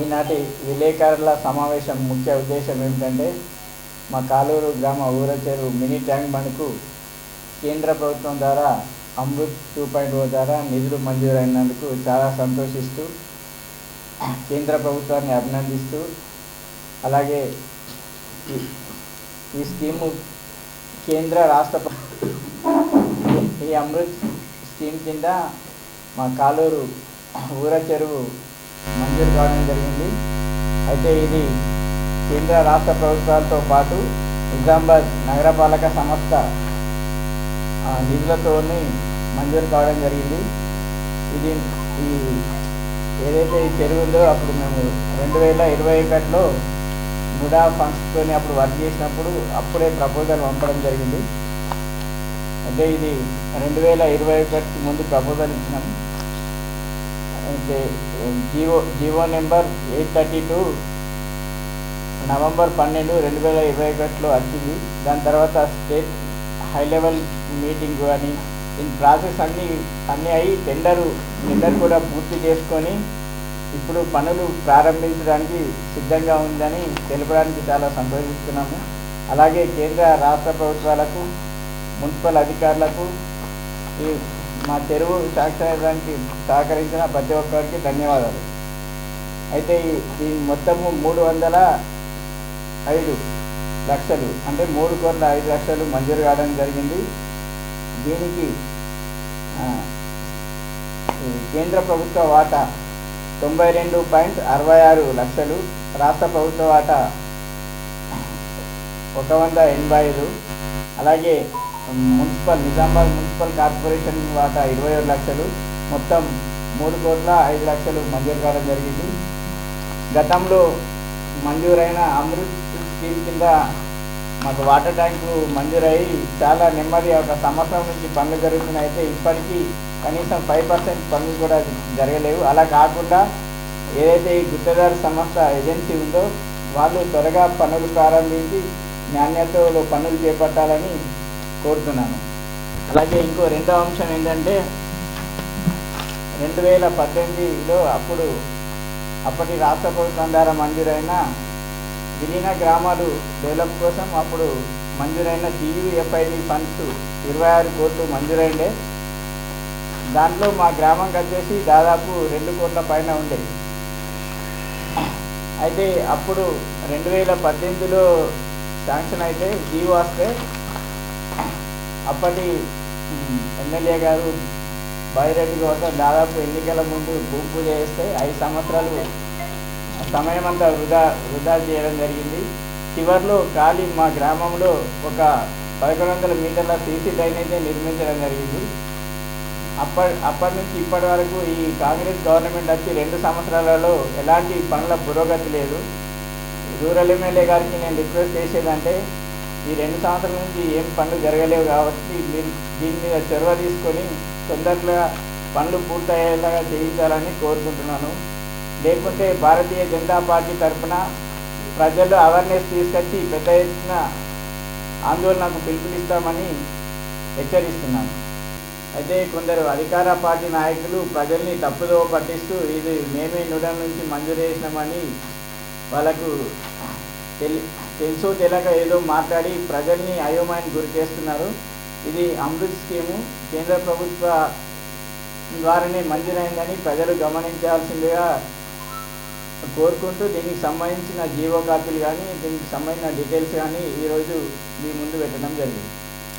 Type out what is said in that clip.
ఈనాటి విలేకరుల సమావేశం ముఖ్య ఉద్దేశం ఏమిటంటే మా కాలూరు గ్రామ ఊరచెరు మినీ ట్యాంక్ బండ్కు కేంద్ర ప్రభుత్వం ద్వారా అమృత్ టూ పాయింట్ ఓ ద్వారా నిధులు మంజూరైనందుకు చాలా సంతోషిస్తూ కేంద్ర ప్రభుత్వాన్ని అభినందిస్తూ అలాగే ఈ- ఈ స్కీము కేంద్ర రాష్ట్ర ఈ అమృత్ స్కీమ్ కింద మా కాలూరు ఊర చెరువు మంజూరు కావడం జరిగింది. అయితే ఇది కేంద్ర రాష్ట్ర ప్రభుత్వాలతో పాటు నిజామాబాద్ నగరపాలక సంస్థ ఆ, నిధులతోని మంజూరు కావడం జరిగింది. ఇది ఈ ఏదైతే ఈ చెరువు ఉందో అప్పుడు మేము రెండు వేల ఇరవై ఒకటిలో ముడా ఫండ్స్తోని అప్పుడు వర్క్ చేసినప్పుడు అప్పుడే ప్రపోజల్ పంపడం జరిగింది. అయితే ఇది రెండు వేల ఇరవై ఒకటికి ముందు ప్రపోజల్ ఇచ్చినాం. GO GO number eight thirty two November పన్నెండు రెండు వేల ఇరవై ఒకటిలో వచ్చింది. దాని తర్వాత స్టేట్ హై లెవెల్ మీటింగ్ కానీ దీని ప్రాసెస్ అన్నీ అన్నీ అయి టెండరు టెండర్ కూడా పూర్తి చేసుకొని ఇప్పుడు పనులు ప్రారంభించడానికి సిద్ధంగా ఉందని తెలపడానికి చాలా సంతోషిస్తున్నాము. అలాగే కేంద్ర రాష్ట్ర ప్రభుత్వాలకు మున్సిపల్ అధికారులకు ఈ మా చెరువు సాక్షానికి సహకరించిన ప్రతి ఒక్కరికి ధన్యవాదాలు. అయితే ఈ- మొత్తము మూడు వందల ఐదు లక్షలు అంటే మూడు కోట్ల ఐదు లక్షలు మంజూరు కావడం జరిగింది. దీనికి కేంద్ర ప్రభుత్వ వాటా తొంభై రెండు పాయింట్ అరవై ఆరు లక్షలు రాష్ట్ర ప్రభుత్వ వాటా ఒక వంద ఎనభై ఐదు. అలాగే మున్సిపల్ నిజామాబాద్ మున్సిపల్ కార్పొరేషన్ వాటా ఇరవై ఏడు లక్షలు. మొత్తం మూడు కోట్ల ఐదు లక్షలు మంజూరు కావడం జరిగింది. గతంలో మంజూరైన అమృత్ స్కీమ్ కింద మాకు వాటర్ ట్యాంకు మంజూరయ్యి చాలా నెమ్మది ఒక సంవత్సరం నుంచి పనులు జరుగుతున్నాయి. అయితే ఇప్పటికీ కనీసం ఫైవ్ పర్సెంట్ పనులు కూడా జరగలేవు. అలా కాకుండా ఏదైతే ఈ గుత్తదారు సంస్థ ఏజెన్సీ ఉందో వాళ్ళు త్వరగా పనులు ప్రారంభించి నాణ్యతలో పనులు చేపట్టాలని కోరుతున్నాను. అలాగే ఇంకో రెండో అంశం ఏంటంటే రెండు వేల పద్దెనిమిదిలో అప్పుడు అప్పటి రాష్ట్ర ప్రభుత్వం ద్వారా మంజూరైన విలీన గ్రామాలు డెవలప్ కోసం అప్పుడు మంజూరైన టీయూఎఫ్ఐడి ఫండ్స్ ఇరవై ఆరు కోట్లు మంజూరైండే. దాంట్లో మా గ్రామంకి వచ్చేసి దాదాపు రెండు కోట్ల పైన ఉండే. అయితే అప్పుడు రెండు వేల పద్దెనిమిదిలో శాంక్షన్ అయితే జీవో వస్తే అప్పటి ఎమ్మెల్యే గారు బైరెడ్డి గౌతమ్ దాదాపు ఎన్నికల ముందు భూమి చేస్తే ఐదు సంవత్సరాలు సమయం అంతా వృధా వృధా చేయడం జరిగింది. చివరిలో ఖాళీ మా గ్రామంలో ఒక పదకొండు వందల మీటర్ల సీసీ డ్రైనేజీ నిర్మించడం జరిగింది. అప్పటి అప్పటి నుంచి ఇప్పటి వరకు ఈ కాంగ్రెస్ గవర్నమెంట్ వచ్చి రెండు సంవత్సరాలలో ఎలాంటి పనుల పురోగతి లేదు. రూరల్ ఎమ్మెల్యే గారికి నేను రిక్వెస్ట్ చేసేదంటే ఈ రెండు సంవత్సరాల నుంచి ఏం పనులు జరగలేవు కాబట్టి మీరు దీని మీద చొరవ తీసుకొని తొందరగా పనులు పూర్తయ్యేలాగా చేయించాలని కోరుకుంటున్నాను. లేకుంటే భారతీయ జనతా పార్టీ తరఫున ప్రజలు అవేర్నెస్ తీసుకొచ్చి పెద్ద ఎత్తున ఆందోళనకు పిలుపునిస్తామని హెచ్చరిస్తున్నాను. అయితే కొందరు అధికార పార్టీ నాయకులు ప్రజల్ని తప్పుదో పట్టిస్తూ ఇది మేమే నుడ నుంచి మంజూరు చేసినామని వాళ్ళకు తెలుసో తెలియక ఏదో మాట్లాడి ప్రజల్ని అయోమయానికి గురి చేస్తున్నారు. ఇది అమృత్ స్కీము. కేంద్ర ప్రభుత్వ ద్వారానే మంజూరైందని ప్రజలు గమనించాల్సిందిగా కోరుకుంటూ దీనికి సంబంధించిన జీవో కాపీలు కానీ దీనికి సంబంధించిన డీటెయిల్స్ కానీ ఈరోజు మీ ముందు పెట్టడం జరిగింది.